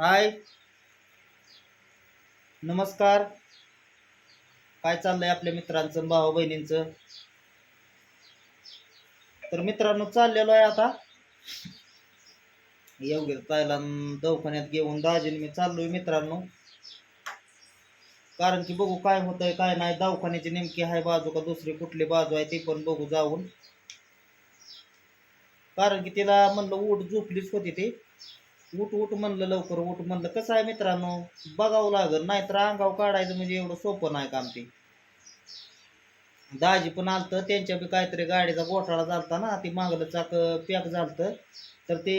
हाय. नमस्कार. काय चाललंय आपल्या मित्रांचं भाऊ बहिणींचं? तर मित्रांनो चाललेलो आहे आता. एवढे तायला दवाखान्यात घेऊन दाजीने मी चाललोय मित्रांनो. कारण की बघू काय होतंय काय नाही. दवाखान्याची नेमकी आहे बाजू का दुसरी कुठली बाजू आहे ती पण बघू जाऊन. कारण की तिला म्हणलं उठ झोपलीच होती ती. उठ उठ म्हणलं लवकर उठ म्हणलं कसं आहे मित्रांनो? बघावं लागल. नाहीतर अंगाव काढायचं म्हणजे एवढं सोपं नाही काम ते. दाजी पण आलतं त्यांच्या बी काहीतरी गाडीचा गोठाळा झालता ना ते मागलं चाक पॅक झालतं. तर ते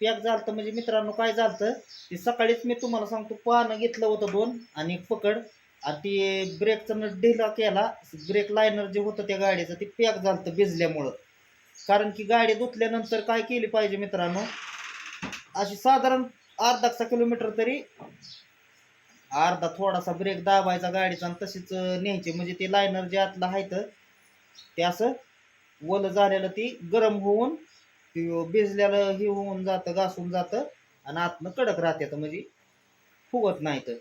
पॅक झालतं म्हणजे मित्रांनो काय झालतं ते सकाळीच मी तुम्हाला सांगतो पानं घेतलं होतं दोन आणि एक पकड. आणि ते ब्रेकचा नट ढिला केला ब्रेक लायनर जे होतं त्या गाडीचं ते पॅक झालतं भिजल्यामुळं. कारण की गाडी धुतल्यानंतर काय केली पाहिजे मित्रांनो अशी साधारण अर्धा किलोमीटर तरी अर्धा थोडासा ब्रेक दाबायचा गाडीचा आणि तशीच न्यायची. म्हणजे ते लायनर जे आतलं आहे तर ते असं वल झालेलं ती गरम होऊन ती भिजलेलं हे होऊन जातं घासून जातं आणि आतनं कडक राहते म्हणजे फुगत नाही तर.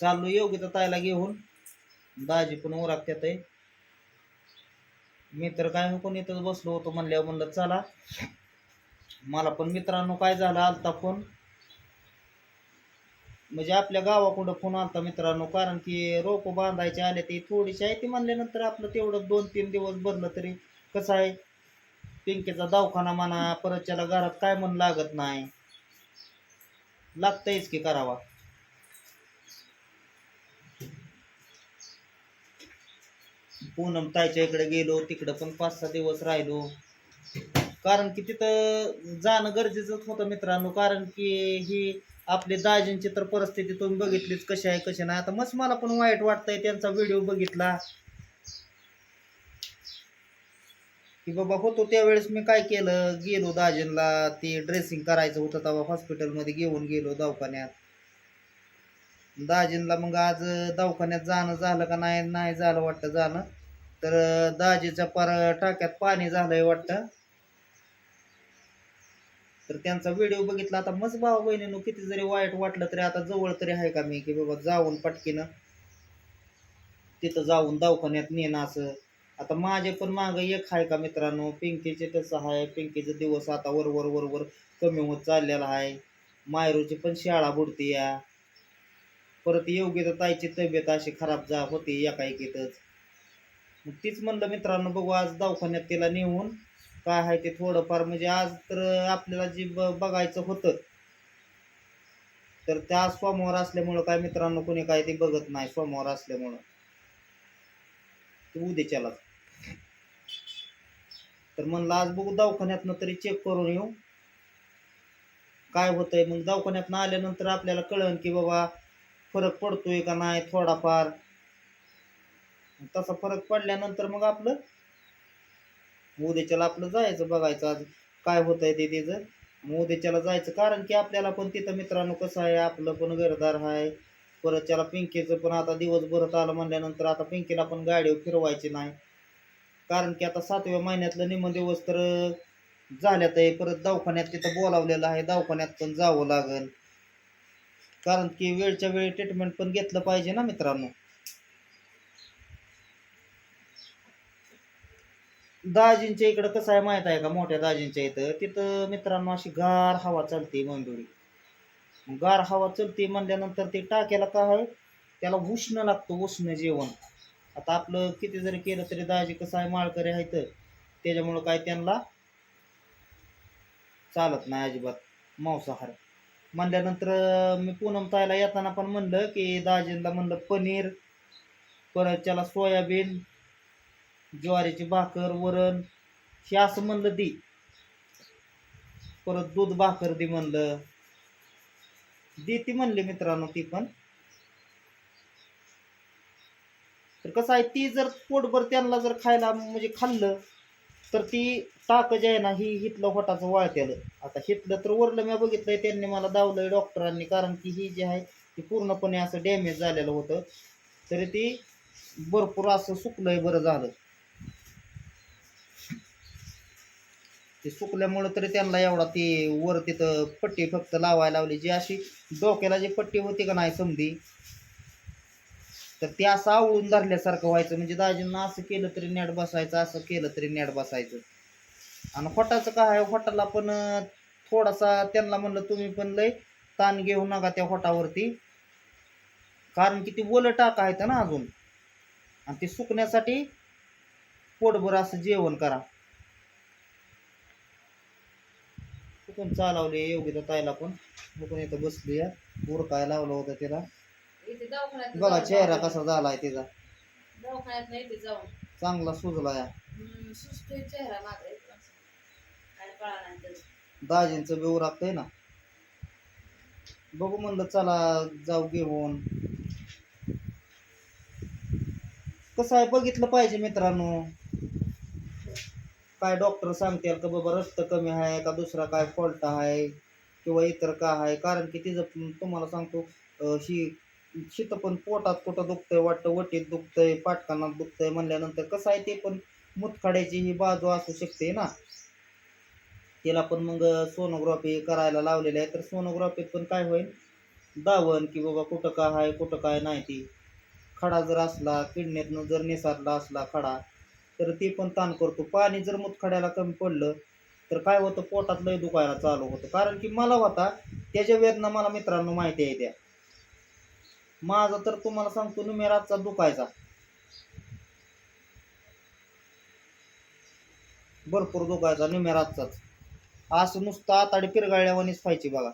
चाललो योग्य तर तायला घेऊन. दाजी पण ओरागत्यात आहे. मी तर काय कोणी इथंच बसलो होतो म्हणल्यावर म्हणलं चला. मला पण मित्रांनो काय झालं आलता फोन म्हणजे आपल्या गावाकडं फोन आलता मित्रांनो कारण की रोपं बांधायचे आले ते थोडीशी आहे ती म्हणल्यानंतर आपलं तेवढं दोन तीन दिवस भरलं तरी कसं आहे? पिंकेचा दवाखाना म्हणा परत त्याला घरात काय म्हण लागत नाही. लागतंयच की करावा. पूनम ताईच्या इकडे गेलो तिकडं पण पाच सहा दिवस राहिलो. कारण की तिथं जाणं गरजेचंच होतं मित्रांनो कारण की ही आपली दाजींची तर परिस्थिती तुम्ही बघितलीच कशी आहे कशी नाही. आता मस्त मला पण वाईट वाटतंय त्यांचा व्हिडिओ बघितला. की बाबा होतो त्यावेळेस मी काय केलं गेलो दाजींला ते ड्रेसिंग करायचं होतं तेव्हा हॉस्पिटलमध्ये घेऊन गेलो दवाखान्यात. दाजींला मग आज दवाखान्यात जाणं झालं का नाही नाही झालं वाटतं जाणं. तर दाजीच्या पार टाक्यात पाणी झालंय वाटतं. तर त्यांचा व्हिडिओ बघितला आता मस्त भाऊ बहिणीनं किती जरी वाईट वाटलं तरी आता जवळ तरी आहे का मी की बाबा जाऊन पटकीनं तिथं जाऊन दवाखान्यात नेणं असं. आता माझे पण मागं एक आहे का मित्रांनो पिंकीचे तसं आहे पिंकीचे दिवस आता वरवर वरवर कमी होत चाललेला आहे. मायरूची पण शाळा बुडती या. परत योग्य ताईची तब्येत अशी खराब जा होती एकाएकीतच. तीच म्हणलं मित्रांनो बघू आज दवाखान्यात तिला नेऊन काय आहे ते थोडंफार म्हणजे आज तर आपल्याला जे बघायचं होतं तर त्या सोमवार असल्यामुळं काय मित्रांनो कोणी काय ते बघत नाही सोमवार असल्यामुळं. ते उद्याच्याला तर म्हणलं आज बघू दवाखान्यातनं तरी चेक करून येऊ. काय होतंय? मग दवाखान्यातनं आल्यानंतर आपल्याला कळन की बाबा फरक पडतोय का नाही थोडाफार. तसा फरक पडल्यानंतर मग आपलं उद्याच्याला आपलं जायचं बघायचं आज काय होतंय ते तिचं मग उद्याच्याला जायचं कारण की आपल्याला पण तिथं मित्रांनो कसं आहे आपलं पण घरदार आहे परत त्याला पिंकीचं पण आता दिवसभरात आलं म्हणल्यानंतर आता पिंकीला पण गाडीवर फिरवायची नाही. कारण की आता सातव्या महिन्यातलं निम दिवस तर झाल्यात आहे. परत दवाखान्यात तिथं बोलावलेलं आहे दवाखान्यात पण जावं लागेल कारण की वेळच्या वेळी ट्रीटमेंट पण घेतलं पाहिजे ना मित्रांनो. दाजींच्या इकडं कसं आहे माहीत आहे का? मोठ्या दाजींच्या इथं. तिथं मित्रांनो अशी गार हवा चालते मंजुरी. गार हवा चालते म्हणल्यानंतर ते टाक्याला काय त्याला उष्ण लागतं उष्ण जेवण. आता आपलं किती जरी केलं तरी दाजी कसं आहे माळकरी आहे तर. त्याच्यामुळं काय त्यांना चालत नाही अजिबात मांसाहार. म्हणल्यानंतर मी पूनम तायला येताना पण म्हणलं की दाजींना म्हणलं पनीर परत त्याला सोयाबीन ज्वारीची भाकर वरण हे असं म्हणलं दी परत दूध भाकर दे म्हणलं. दी ती म्हणली मित्रांनो ती पण. तर कसं आहे ती जर पोटभर त्यांना जर खायला म्हणजे खाल्लं तर ती ताक जे आहे ना ही हितलं होटाचं वाळत्यालं आता हितलं तर वरलं मी बघितलंय त्यांनी मला दावलंय डॉक्टरांनी कारण की ही जी आहे ती पूर्णपणे असं डॅमेज झालेलं होतं. तरी ती भरपूर असं सुकलंय बरं झालं. ते सुकल्यामुळं तरी त्यांना एवढा ते वर तिथं पट्टी फक्त लावायला लावली. जी अशी डोक्याला जी पट्टी होती का नाही समधी तर ते असं आवळून धरल्यासारखं व्हायचं. म्हणजे दाजींना असं केलं तरी नेट बसायचं असं केलं तरी नेट बसायचं. आणि खोटाचं काय आहे खोटाला पण थोडासा त्यांना म्हणलं तुम्ही पण लय ताण घेऊ नका त्या खोटावरती कारण की ती ओलं टाका आहेत ना अजून. आणि ते सुकण्यासाठी पोटभर असं जेवण करा. चुकून चालवले योग्य ताईला पण. चुकून इथं बसली उरकाय लावलं होतं तिला? इथे दवाखान्यात बघा चेहरा. कसा झालाय तिचा. दवाखान्यात नाही ते जाऊन. चांगला सुजला या हम्म, सुस्तोय चेहरा माझा इथं असं. काय कळा नाही तर दाजींचं बी उरकतंय ना? बघू म्हणलं चला जाऊ घेऊन. कसं आहे बघितलं पाहिजे मित्रांनो. काय डॉक्टर सांगतील का बाबा रक्त कमी आहे का दुसरा काय फॉल्ट आहे किंवा इतर का आहे? कारण की तिचं तुम्हाला सांगतो शी ही शीत पण पोटात कुठं दुखतंय वाटतं वटीत दुखतंय पाटकानात दुखतंय म्हणल्यानंतर कसं आहे ते पण मुतखड्याची ही बाजू असू शकते ना. तिला पण मग सोनोग्राफी करायला लावलेली आहे. तर सोनोग्राफीत पण काय होईल? दावण की बाबा कुठं काय आहे कुठं काय नाही ती. खडा जर असला किडनीतनं जर निसारला असला खडा तर ते पण ताण करतो. पाणी जर मुतखड्याला कमी पडलं तर काय होतं? पोटात लय दुखायला चालू होतं. कारण की मला होता त्याच्या वेदना मला मित्रांनो माहिती आहे त्या. माझा तर तुम्हाला सांगतो निमेरातचा दुखायचा. भरपूर दुखायचा निमेरातचाच असं नुसतं आताडी पिरगाळल्यावानीच पाहिजे बघा.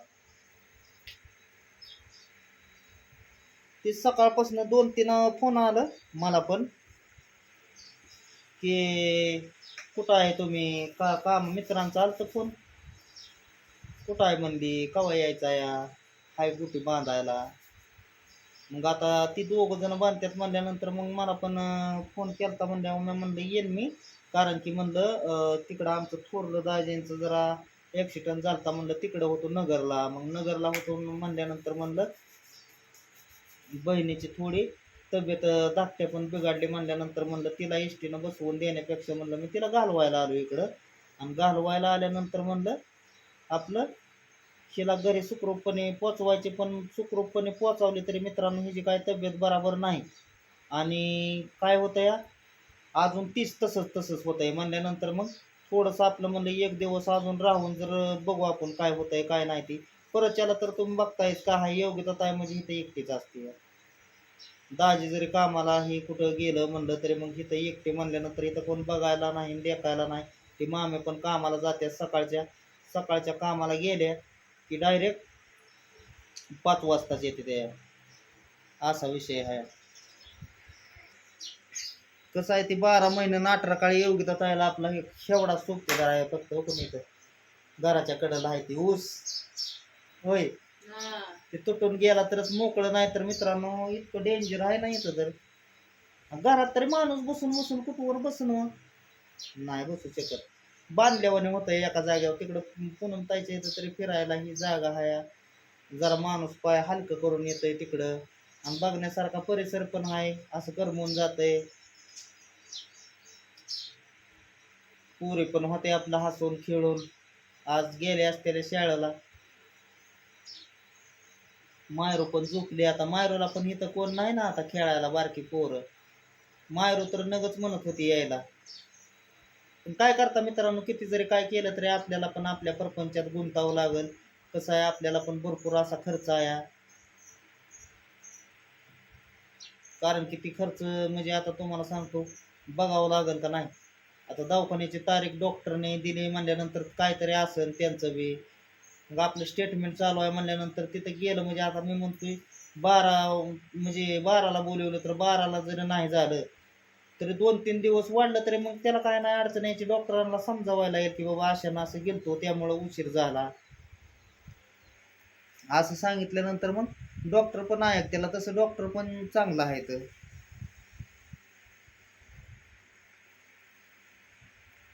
ते सकाळपासून दोन तीन फोन आलं मला पण. की कुठं आहे तुम्ही? का का मित्रांचा आलतं फोन? कुठं आहे म्हणली? कवा यायचा या? हाय गुटी बांधायला. मग आता ती दोघं जण बांधतात म्हणल्यानंतर मग मला पण फोन केलता म्हणल्यावर मी म्हणलं येईन मी. कारण की म्हणलं तिकडं आमचं थोरलं दाजींचं जरा ॲक्सिडंट झालता म्हणलं तिकडं होतो नगरला. मग नगरला होतो म्हणल्यानंतर म्हणलं बहिणीची थोडी तब्येत धाकट्या पण बिघडली म्हणल्यानंतर म्हणलं तिला एस टीनं बसवून देण्यापेक्षा म्हणलं मी तिला घालवायला आलो इकडं. आणि घालवायला आल्यानंतर म्हणलं आपलं हिला घरी सुखरूपपणे पोचवायचे पण सुखरूपपणे पोचवले तरी मित्रांनो हिची काय तब्येत बराबर नाही. आणि काय होतं या अजून तीच तसंच तसंच होत आहे म्हणल्यानंतर मग थोडंसं आपलं म्हणलं एक दिवस अजून राहून जर बघू आपण काय होतंय काय नाही ती. परत त्याला तर तुम्ही बघतायच का हा योग्यता आहे म्हणजे इथं एकटीच असते. दाजी जरी कामाला हे कुठं गेलं म्हणलं तरी मग इथं एकटे म्हणल्यानंतर इथं कोण बघायला नाही देखायला नाही. ते मामे पण कामाला जाते सकाळच्या सकाळच्या कामाला गेल्या की डायरेक्ट पाच वाजताच येते ते. असा विषय आहे. कसं आहे ते बारा महिने नाटरा काळी योग्यता तायला आपला हे शेवडा सोपतेदार आहे फक्त हो इथं. घराच्या कडेला आहे ती ऊस. होय. ते तुटून गेला तरच मोकळं नाही तर मित्रांनो इतकं डेंजर आहे ना इथं तर. घरात तरी माणूस बसून बसून कुठवर बसून नाही बसू शकत. बांधल्यावाने होतं एका जागेवर. तिकडं पुनम तायच्या इथं तरी फिरायला ही जागा आहे. जरा माणूस पाय हलकं करून येतंय तिकडं. आणि बघण्यासारखा परिसर पण आहे. असं करमून जातंय. पुरी पण होते आपलं हसून खेळून. आज गेले असलेल्या शाळेला. मायरू पण झोपली. आता मायरूला पण इथं कोण नाही ना आता खेळायला बारकी पोरं. मायरू तर नगच म्हणत होती यायला. पण काय करता मित्रांनो किती जरी काय केलं तरी आपल्याला पण आपल्या प्रपंचात गुंतावं लागल. कसं आहे आपल्याला पण भरपूर असा खर्च आहे. कारण किती खर्च म्हणजे आता तुम्हाला सांगतो बघावं लागेल का नाही. आता दवाखान्याची तारीख डॉक्टरने दिली म्हणल्यानंतर काहीतरी असेल त्यांचं बी. मग आपलं स्टेटमेंट चालू आहे म्हणल्यानंतर तिथं गेलं म्हणजे आता मी म्हणतोय बारा म्हणजे बाराला बोलवलं तर बाराला जर नाही झालं तरी दोन तीन दिवस वाढलं तरी मग त्याला काय नाही अडचण यायची. डॉक्टरांना समजावायला येईल की बाबा अशानं असं गेलतो त्यामुळं उशीर झाला. असं सांगितल्यानंतर मग डॉक्टर पण आहेत त्याला तसं डॉक्टर पण चांगलं आहे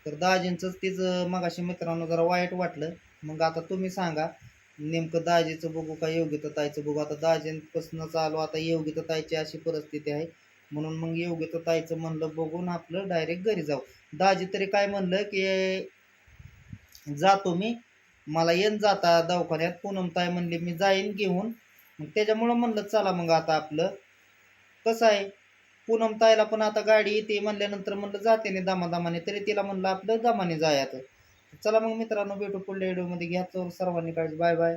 तर दाजींच तिचं मगाशी मित्रांनो जरा वाईट वाटलं. मग आता तुम्ही सांगा नेमकं दाजीचं बघू का योग्यता ताईचं बघू. आता दाजींपासून चालू आता योग्यता ताईची अशी परिस्थिती आहे. म्हणून मग योग्यता ताईचं म्हणलं बघून आपलं डायरेक्ट घरी जाऊ. दाजी तरी काय म्हणलं की जातो मी. मला येण जाता दवाखान्यात. पूनम ताई म्हणली मी जाईन घेऊन. मग त्याच्यामुळं म्हणलं चला मग आता आपलं. कसं आहे? पूनम ताईला पण आता गाडी येते म्हणल्यानंतर म्हणलं जाते नाही दामादामाने. तरी तिला म्हणलं आपलं दमाने जायचं. चला मग मित्रांनो भेटू पुढल्या व्हिडिओमध्ये घ्या तर सर्वांनी काळजी. Bye bye